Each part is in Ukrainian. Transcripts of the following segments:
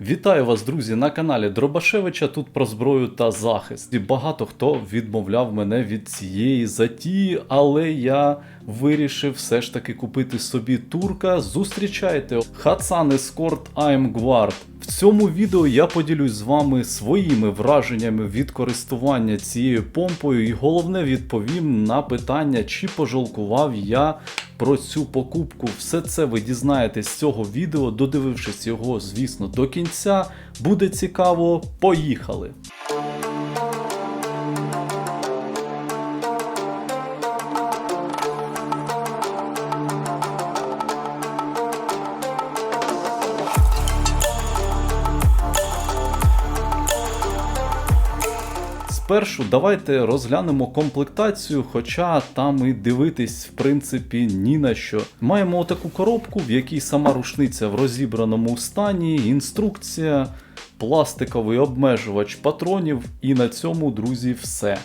Вітаю вас, друзі, на каналі Дробашевича. Тут про зброю та захист. І багато хто відмовляв мене від цієї затії, але я вирішив все ж таки купити собі турка. Зустрічайте Хацан Escort AM Guard. В цьому відео я поділюсь з вами своїми враженнями від користування цією помпою, і головне відповім на питання, чи пожалкував я про цю покупку. Все це ви дізнаєтесь з цього відео, додивившись його, звісно, до кінця. Буде цікаво, поїхали! Спершу давайте розглянемо комплектацію, хоча там і дивитись, в принципі, ні на що. Маємо таку коробку, в якій сама рушниця в розібраному стані, інструкція, пластиковий обмежувач патронів, і на цьому, друзі, все.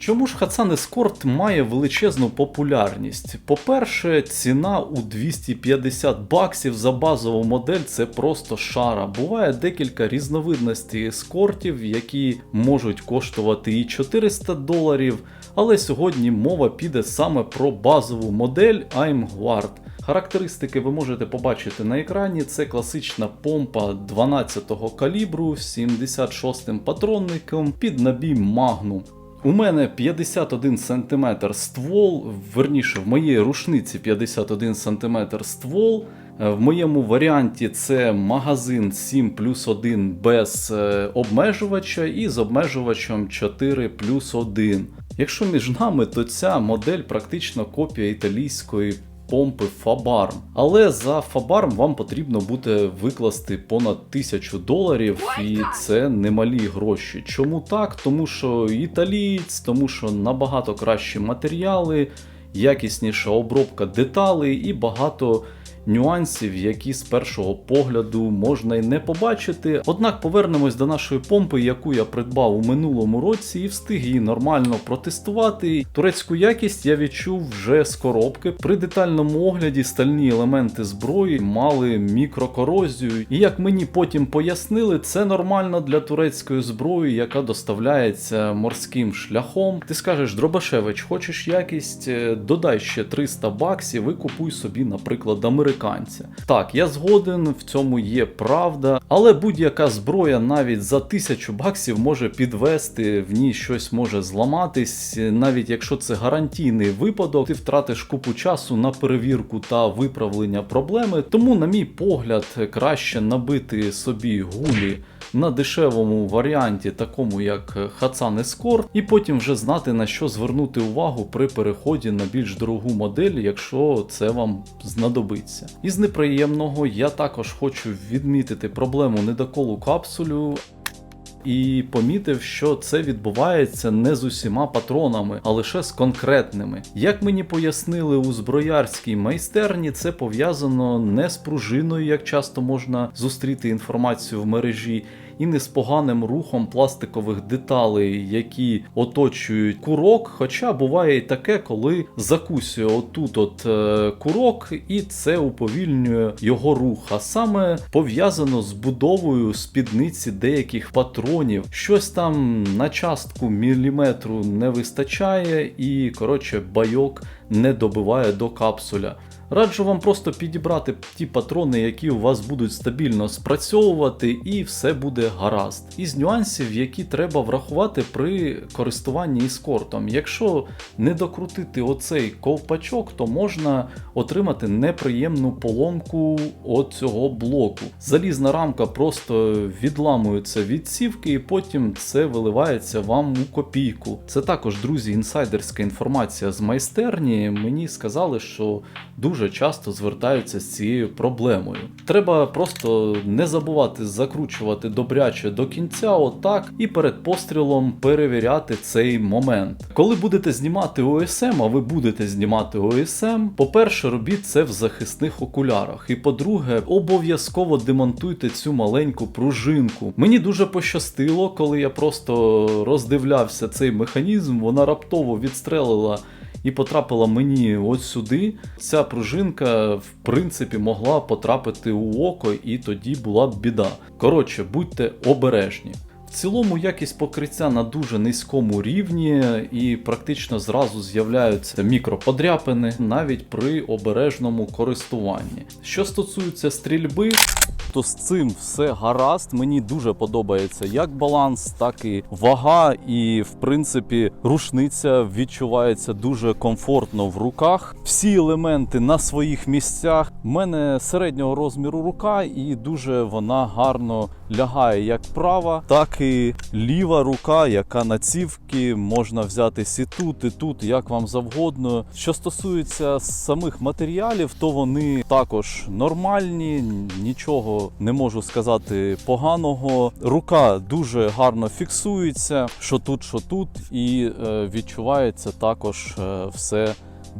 Чому ж Хацан Escort має величезну популярність? По-перше, ціна у 250 баксів за базову модель це просто шара. Буває декілька різновидностей ескортів, які можуть коштувати і 400 доларів. Але сьогодні мова піде саме про базову модель I'm Guard. Характеристики ви можете побачити на екрані. Це класична помпа 12-го калібру з 76 м патронником під набій Magnum. У мене 51 см ствол, верніше, в моїй рушниці 51 см ствол. Е, В моєму варіанті це магазин 7 плюс 1 без е, обмежувача і з обмежувачем 4 плюс 1. Якщо між нами, то ця модель практично копія італійської помпи Фабарм. Але за Фабарм вам потрібно буде викласти понад 1000 доларів, і це немалі гроші. Чому так? Тому що італієць, тому що набагато кращі матеріали, якісніша обробка деталей і багато нюансів, які з першого погляду можна й не побачити. Однак повернемось до нашої помпи, яку я придбав у минулому році, і встиг її нормально протестувати. Турецьку якість я відчув вже з коробки. При детальному огляді стальні елементи зброї мали мікрокорозію, і як мені потім пояснили, це нормально для турецької зброї, яка доставляється морським шляхом. Ти скажеш, Дробашевич, хочеш якість? Е, Додай ще 300 баксів і купуй собі, наприклад, американця. Так, я згоден, в цьому є правда, але будь-яка зброя навіть за тисячу баксів може підвести, в ній щось може зламатись, навіть якщо це гарантійний випадок, ти втратиш купу часу на перевірку та виправлення проблеми. Тому, на мій погляд, краще набити собі гулі на дешевому варіанті, такому як Хацан Escort, і потім вже знати на що звернути увагу при переході на більш дорогу модель, якщо це вам знадобиться. Із неприємного я також хочу відмітити проблему недоколу капсулю. І помітив, що це відбувається не з усіма патронами, а лише з конкретними. Як мені пояснили у зброярській майстерні, це пов'язано не з пружиною, як часто можна зустріти інформацію в мережі, і не з поганим рухом пластикових деталей, які оточують курок. Хоча буває і таке, коли закусює отут от е, курок, і це уповільнює його рух. А саме пов'язано з будовою спідниці деяких патронів. Щось там на частку міліметру не вистачає, і коротше байок не добиває до капсуля. Раджу вам просто підібрати ті патрони, які у вас будуть стабільно спрацьовувати, і все буде гаразд. Із нюансів, які треба врахувати при користуванні іскортом. Якщо не докрутити оцей ковпачок, то можна отримати неприємну поломку от цього блоку. Залізна рамка просто відламується від сівки, і потім це виливається вам у копійку. Це також, друзі, інсайдерська інформація з майстерні. Мені сказали, що дуже часто звертаються з цією проблемою. Треба просто не забувати закручувати добряче до кінця, отак, і перед пострілом перевіряти цей момент. Коли будете знімати ОСМ, а ви будете знімати ОСМ, по-перше, робіть це в захисних окулярах. І по-друге, обов'язково демонтуйте цю маленьку пружинку. Мені дуже пощастило, коли я просто роздивлявся цей механізм, вона раптово відстрелила і потрапила мені ось сюди, ця пружинка в принципі могла потрапити у око, і тоді була б біда. Коротше, будьте обережні. В цілому якість покриття на дуже низькому рівні і практично зразу з'являються мікроподряпини навіть при обережному користуванні. Що стосується стрільби, то з цим все гаразд. Мені дуже подобається як баланс, так і вага. І в принципі рушниця відчувається дуже комфортно в руках. Всі елементи на своїх місцях. У мене середнього розміру рука, і дуже вона гарно лягає як права, так і ліва рука, яка на цівки можна взятись і тут, і тут, як вам завгодно. Що стосується самих матеріалів, то вони також нормальні, нічого не можу сказати поганого. Рука дуже гарно фіксується, що тут, що тут, і е, відчувається також е, все.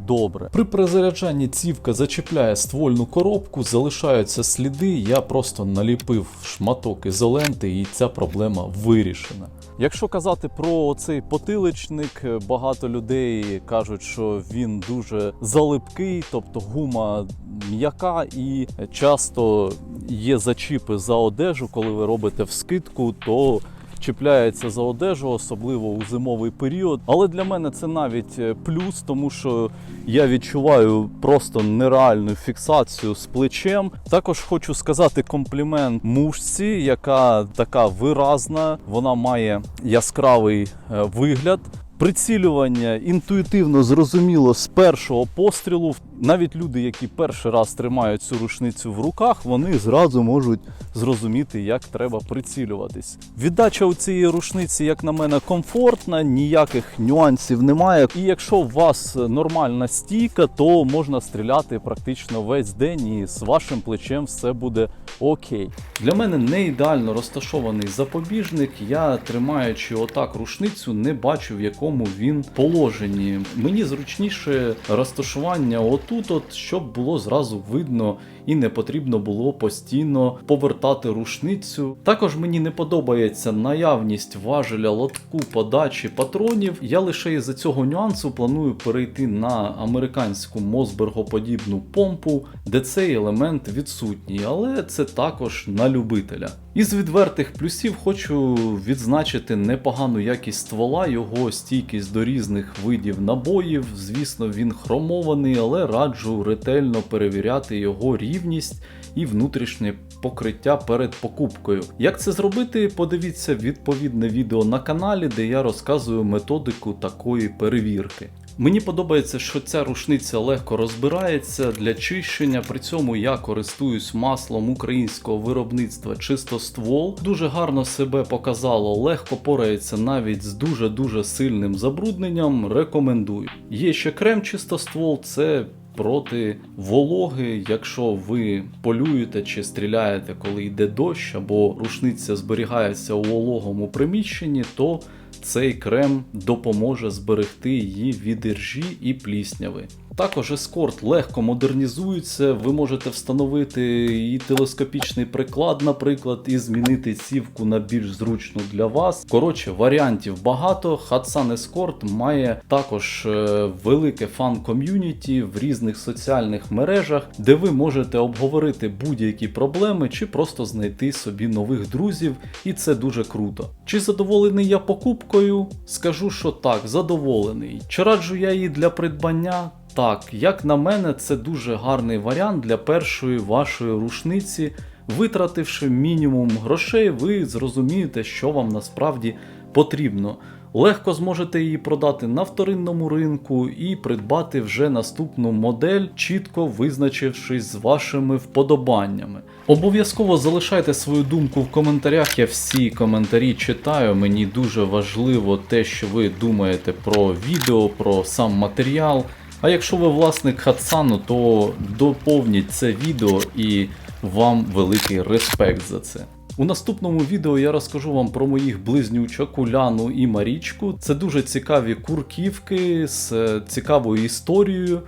Добре. При перезаряджанні цівка зачіпляє ствольну коробку, залишаються сліди. Я просто наліпив шматок ізоленти, і ця проблема вирішена. Якщо казати про цей потиличник, багато людей кажуть, що він дуже залипкий, тобто гума м'яка, і часто є зачіпи за одежу, коли ви робите вскидку, то чіпляється за одежу, особливо у зимовий період. Але для мене це навіть е, плюс, тому що я відчуваю просто нереальну фіксацію з плечем. Також хочу сказати комплімент мушці, яка така виразна, вона має яскравий е, вигляд. Прицілювання інтуїтивно зрозуміло з першого пострілу. Навіть люди, які перший раз тримають цю рушницю в руках, вони зразу можуть зрозуміти, як треба прицілюватись. Віддача у цієї рушниці, як на мене, комфортна, ніяких нюансів немає. І якщо у вас нормальна стійка, то можна стріляти практично весь день, і з вашим плечем все буде окей. Для мене не ідеально розташований запобіжник. Я тримаючи отак рушницю, не бачу в якому він положенні. Мені зручніше розташування отут, от щоб було зразу видно і не потрібно було постійно повертати рушницю. Також мені не подобається наявність важеля лотку подачі патронів. Я лише із-за цього нюансу планую перейти на американську мосбергоподібну помпу, де цей елемент відсутній, але це також на любителя. Із відвертих плюсів хочу відзначити непогану якість ствола, його стійкість до різних видів набоїв. Звісно, він хромований, але раджу ретельно перевіряти його рівність і внутрішнє покриття перед покупкою. Як це зробити? Подивіться відповідне відео на каналі, де я розказую методику такої перевірки. Мені подобається, що ця рушниця легко розбирається для чищення. При цьому я користуюсь маслом українського виробництва чистоствол. Дуже гарно себе показало, легко порається навіть з дуже-дуже сильним забрудненням. Рекомендую. Є ще крем чистоствол, це проти вологи, якщо ви полюєте чи стріляєте, коли йде дощ, або рушниця зберігається у вологому приміщенні, то цей крем допоможе зберегти її від іржі і плісняви. Також ескорт легко модернізується, ви можете встановити і телескопічний приклад, наприклад, і змінити цівку на більш зручну для вас. Коротше, варіантів багато. Hudson Escort має також е, велике фан-ком'юніті в різних соціальних мережах, де ви можете обговорити будь-які проблеми чи просто знайти собі нових друзів, і це дуже круто. Чи задоволений я покупкою? Скажу, що так, задоволений. Чи раджу я її для придбання? Так, як на мене, це дуже гарний варіант для першої вашої рушниці. Витративши мінімум грошей, ви зрозумієте, що вам насправді потрібно. Легко зможете її продати на вторинному ринку і придбати вже наступну модель, чітко визначившись з вашими вподобаннями. Обов'язково залишайте свою думку в коментарях. Я всі коментарі читаю. Мені дуже важливо те, що ви думаєте про відео, про сам матеріал. А якщо ви власник Хатсану, то доповніть це відео і вам великий респект за це. У наступному відео я розкажу вам про моїх близнючок Уляну і Марічку. Це дуже цікаві курківки з е, цікавою історією.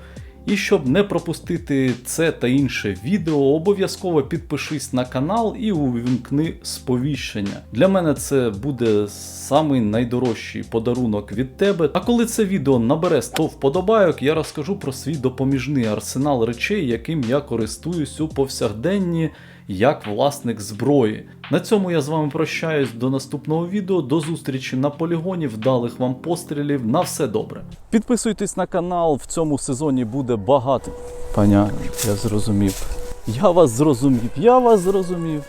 І щоб не пропустити це та інше відео, обов'язково підпишись на канал і увімкни сповіщення. Для мене це буде самий найдорожчий подарунок від тебе. А коли це відео набере 100 вподобайок, я розкажу про свій допоміжний арсенал речей, яким я користуюсь у повсякденні як власник зброї. На цьому я з вами прощаюсь до наступного відео. До зустрічі на полігоні. Вдалих вам пострілів. На все добре. Підписуйтесь на канал. В цьому сезоні буде багато. Паня, я зрозумів. Я вас зрозумів. Я вас зрозумів.